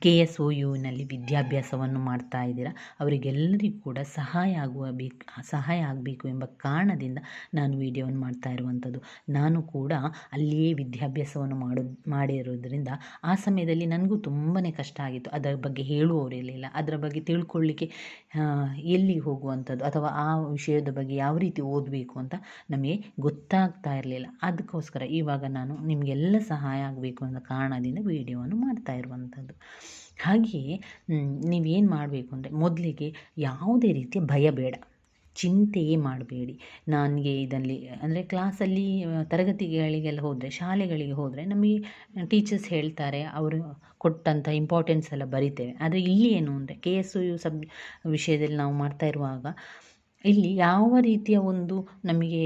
ಕೆ ಎಸ್ ಒ ಯುನಲ್ಲಿ ವಿದ್ಯಾಭ್ಯಾಸವನ್ನು ಮಾಡ್ತಾ ಇದ್ದೀರಾ, ಅವರಿಗೆಲ್ಲರಿಗೂ ಕೂಡ ಸಹಾಯ ಆಗುವ ಬೇಕು, ಸಹಾಯ ಆಗಬೇಕು ಎಂಬ ಕಾರಣದಿಂದ ನಾನು ವೀಡಿಯೋವನ್ನು ಮಾಡ್ತಾ ಇರುವಂಥದ್ದು. ನಾನು ಕೂಡ ಅಲ್ಲಿಯೇ ವಿದ್ಯಾಭ್ಯಾಸವನ್ನು ಮಾಡೋ, ಮಾಡಿರೋದ್ರಿಂದ ಆ ಸಮಯದಲ್ಲಿ ನನಗೂ ತುಂಬಾ ಕಷ್ಟ ಆಗಿತ್ತು. ಅದರ ಬಗ್ಗೆ ಹೇಳುವವರಿರಲಿಲ್ಲ ಅದರ ಬಗ್ಗೆ ತಿಳ್ಕೊಳ್ಳಿಕ್ಕೆ ಎಲ್ಲಿಗೆ ಹೋಗುವಂಥದ್ದು ಅಥವಾ ಆ ವಿಷಯದ ಬಗ್ಗೆ ಯಾವ ರೀತಿ ಓದಬೇಕು ಅಂತ ನಮಗೆ ಗೊತ್ತಾಗ್ತಾ ಇರಲಿಲ್ಲ. ಅದಕ್ಕೋಸ್ಕರ ಇವಾಗ ನಾನು ನಿಮಗೆಲ್ಲ ಸಹಾಯ ಆಗಬೇಕು ಅನ್ನೋ ಕಾರಣದಿಂದ ವೀಡಿಯೋವನ್ನು ಮಾಡ್ತಾ ಇರುವಂಥದ್ದು. ಹಾಗೆಯೇ ನೀವೇನು ಮಾಡಬೇಕು ಅಂದರೆ ಮೊದಲಿಗೆ ಯಾವುದೇ ರೀತಿಯ ಭಯ ಬೇಡ. ಚಿಂತೆಯೇ ಮಾಡಬೇಡಿ. ನನಗೆ ಇದರಲ್ಲಿ, ಅಂದರೆ ಕ್ಲಾಸಲ್ಲಿ ತರಗತಿಗಳಿಗೆಲ್ಲ ಹೋದರೆ, ಶಾಲೆಗಳಿಗೆ ಹೋದರೆ ನಮಗೆ ಟೀಚರ್ಸ್ ಹೇಳ್ತಾರೆ, ಅವರು ಕೊಟ್ಟಂಥ ಇಂಪಾರ್ಟೆನ್ಸ್ ಎಲ್ಲ ಬರಿತೇವೆ. ಆದರೆ ಇಲ್ಲಿ ಏನು ಅಂದರೆ ಕೆ ಎಸ್ ಯು ಸಬ್, ವಿಷಯದಲ್ಲಿ ನಾವು ಮಾಡ್ತಾ ಇರುವಾಗ ಇಲ್ಲಿ ಯಾವ ರೀತಿಯ ಒಂದು ನಮಗೆ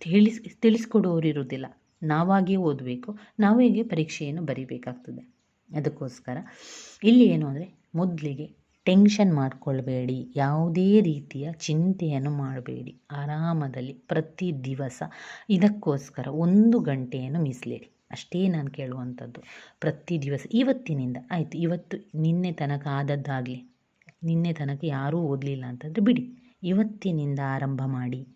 ತಿಳಿಸ್ ತಿಳಿಸ್ಕೊಡುವವರು ಇರುವುದಿಲ್ಲ ನಾವಾಗಿಯೇ ಓದಬೇಕು. ನಾವೇ ಪರೀಕ್ಷೆಯನ್ನು ಬರೀಬೇಕಾಗ್ತದೆ. ಅದಕ್ಕೋಸ್ಕರ ಇಲ್ಲಿ ಏನು ಅಂದರೆ ಮೊದಲಿಗೆ ಟೆನ್ಷನ್ ಮಾಡಿಕೊಳ್ಬೇಡಿ. ಯಾವುದೇ ರೀತಿಯ ಚಿಂತೆಯನ್ನು ಮಾಡಬೇಡಿ. ಆರಾಮದಲ್ಲಿ ಪ್ರತಿ ದಿವಸ ಇದಕ್ಕೋಸ್ಕರ ಒಂದು ಗಂಟೆಯನ್ನು ಮೀಸಲಿಡಿ. ಅಷ್ಟೇ ನಾನು ಕೇಳುವಂಥದ್ದು. ಪ್ರತಿ ದಿವಸ ಇವತ್ತಿನಿಂದ ಆಯಿತು. ಇವತ್ತು ನಿನ್ನೆ ತನಕ ಆದದ್ದಾಗಲಿ, ನಿನ್ನೆ ತನಕ ಯಾರೂ ಓದಲಿಲ್ಲ ಅಂತಂದರೆ ಬಿಡಿ. ಇವತ್ತಿನಿಂದ ಆರಂಭ ಮಾಡಿ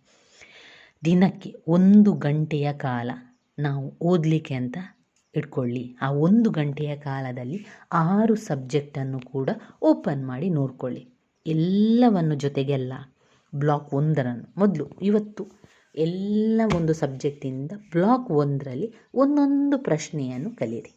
ದಿನಕ್ಕೆ ಒಂದು ಗಂಟೆಯ ಕಾಲ ನಾವು ಓದಲಿಕ್ಕೆ ಅಂತ ಇಟ್ಕೊಳ್ಳಿ. ಆ ಒಂದು ಗಂಟೆಯ ಕಾಲದಲ್ಲಿ ಆರು ಸಬ್ಜೆಕ್ಟನ್ನು ಕೂಡ ಓಪನ್ ಮಾಡಿ ನೋಡ್ಕೊಳ್ಳಿ. ಎಲ್ಲವನ್ನು ಜೊತೆಗೆಲ್ಲ ಬ್ಲಾಕ್ ಒಂದರನ್ನು ಮೊದಲು ಇವತ್ತು ಎಲ್ಲ ಒಂದು ಸಬ್ಜೆಕ್ಟಿಂದ ಬ್ಲಾಕ್ ಒಂದರಲ್ಲಿ ಒಂದೊಂದು ಪ್ರಶ್ನೆಯನ್ನು ಕಲಿಯಿರಿ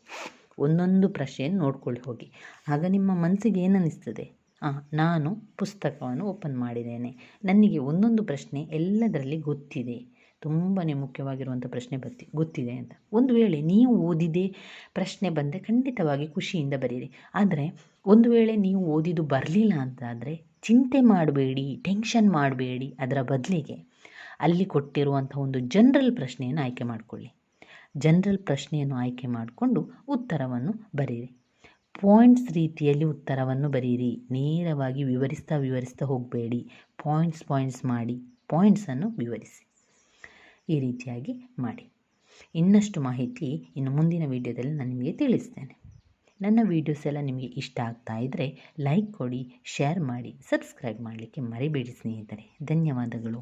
ಒಂದೊಂದು ಪ್ರಶ್ನೆಯನ್ನು ನೋಡ್ಕೊಳ್ಳಿ ಹೋಗಿ. ಆಗ ನಿಮ್ಮ ಮನಸ್ಸಿಗೆ ಏನನ್ನಿಸ್ತದೆ? ಹಾಂ ನಾನು ಪುಸ್ತಕವನ್ನು ಓಪನ್ ಮಾಡಿದ್ದೇನೆ. ನನಗೆ ಒಂದೊಂದು ಪ್ರಶ್ನೆ ಎಲ್ಲದರಲ್ಲಿ ಗೊತ್ತಿದೆ. ತುಂಬಾ ಮುಖ್ಯವಾಗಿರುವಂಥ ಪ್ರಶ್ನೆ ಬತ್ತಿ, ಗೊತ್ತಿದೆ ಅಂತ. ಒಂದು ವೇಳೆ ನೀವು ಓದಿದೆ ಪ್ರಶ್ನೆ ಬಂದರೆ ಖಂಡಿತವಾಗಿ ಖುಷಿಯಿಂದ ಬರೀರಿ. ಆದರೆ ಒಂದು ವೇಳೆ ನೀವು ಓದಿದ್ದು ಬರಲಿಲ್ಲ ಅಂತಾದರೆ ಚಿಂತೆ ಮಾಡಬೇಡಿ, ಟೆನ್ಷನ್ ಮಾಡಬೇಡಿ ಅದರ ಬದಲಿಗೆ ಅಲ್ಲಿ ಕೊಟ್ಟಿರುವಂಥ ಒಂದು ಜನರಲ್ ಪ್ರಶ್ನೆಯನ್ನು ಆಯ್ಕೆ ಮಾಡಿಕೊಳ್ಳಿ. ಜನರಲ್ ಪ್ರಶ್ನೆಯನ್ನು ಆಯ್ಕೆ ಮಾಡಿಕೊಂಡು ಉತ್ತರವನ್ನು ಬರೀರಿ. ಪಾಯಿಂಟ್ಸ್ ರೀತಿಯಲ್ಲಿ ಉತ್ತರವನ್ನು ಬರೀರಿ. ನೇರವಾಗಿ ವಿವರಿಸ್ತಾ ವಿವರಿಸ್ತಾ ಹೋಗಬೇಡಿ. ಪಾಯಿಂಟ್ಸ್ ಪಾಯಿಂಟ್ಸ್ ಮಾಡಿ ಪಾಯಿಂಟ್ಸನ್ನು ವಿವರಿಸಿ. ಈ ರೀತಿಯಾಗಿ ಮಾಡಿ. ಇನ್ನಷ್ಟು ಮಾಹಿತಿ ಇನ್ನು ಮುಂದಿನ ವೀಡಿಯೋದಲ್ಲಿ ನಾನು ನಿಮಗೆ ತಿಳಿಸ್ತೇನೆ. ನನ್ನ ವೀಡಿಯೋಸ್ ಎಲ್ಲ ನಿಮಗೆ ಇಷ್ಟ ಆಗ್ತಾ ಇದ್ದರೆ ಲೈಕ್ ಕೊಡಿ, ಶೇರ್ ಮಾಡಿ, ಸಬ್ಸ್ಕ್ರೈಬ್ ಮಾಡಲಿಕ್ಕೆ ಮರಿಬೇಡಿ ಸ್ನೇಹಿತರೆ. ಧನ್ಯವಾದಗಳು.